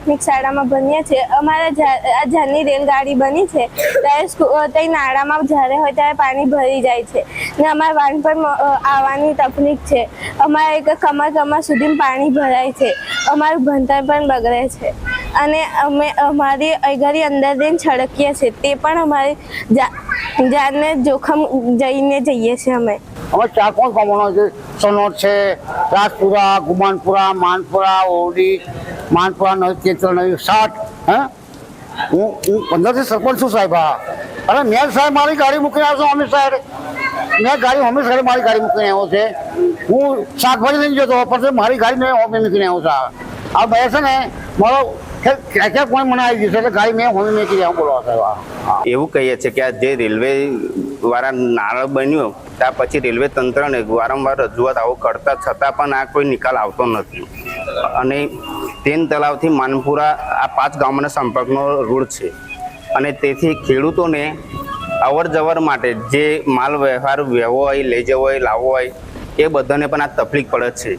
પ્રાથમિક શાળામાં ભણીએ છીએ. અમારા આ જ્યારની રેલગાડી બની છે. ત્યારે સ્કૂલ તે નાળામાં જ્યારે હોય ત્યારે પાણી ભરી જાય છે. ને અમારા વાન પર આવવાની તકલીફ છે. અમારે એક કમર કમર સુધી પાણી ભરાય છે. અમારું ભણતર પણ બગડે છે. અને અમે, અમારી ઘરની અંદર જઈને છળકીએ છીએ. તે પણ અમારી જાનને જોખમ જઈને જઈએ છીએ અમે. અમે ચાર પાંચ ગામોનો છે? સનોદ છે. રાજપુરા, ગુમાનપુરા, માનપુરા, ઓરડી, માનપુરા, નવી તેત્ર નવી સાત હે? હું હું પંદરથી સરપંચ છું સાહેબ, હા. અરે મેં સાહેબ મારી ગાડી મૂકીને આવ્યો છું અમિત સાહેબ. મેં ગાડી અમિત સાહેબ મારી ગાડી મૂકીને આવ્યો છે. હું શાકભાજી લઈને જતો પછી મારી ગાડી મેં હોમી મૂકીને આવ્યો છું આ બે છે ને, મારો ક્યાં ક્યાં કોઈ મને આવી ગયું છે એટલે ગાડી મેં હોમી મૂકી આવ્યો બોલો સાહેબ એવું કહીએ છીએ કે આ જે રેલવે દ્વારા નાળ બન્યું ત્યાર પછી રેલવે તંત્રને વારંવાર રજૂઆત આવો કરતા છતાં પણ આ કોઈ નિકાલ આવતો નથી. અને તેન તલાવથી માનપુરા આ પાંચ ગામોના સંપર્કનો રૂટ છે. અને તેથી ખેડૂતોને અવર જવર માટે જે માલ વ્યવહાર વહેવો હોય લઈ જવો હોય, લાવવો હોય, એ બધાને પણ આ તકલીફ પડે છે.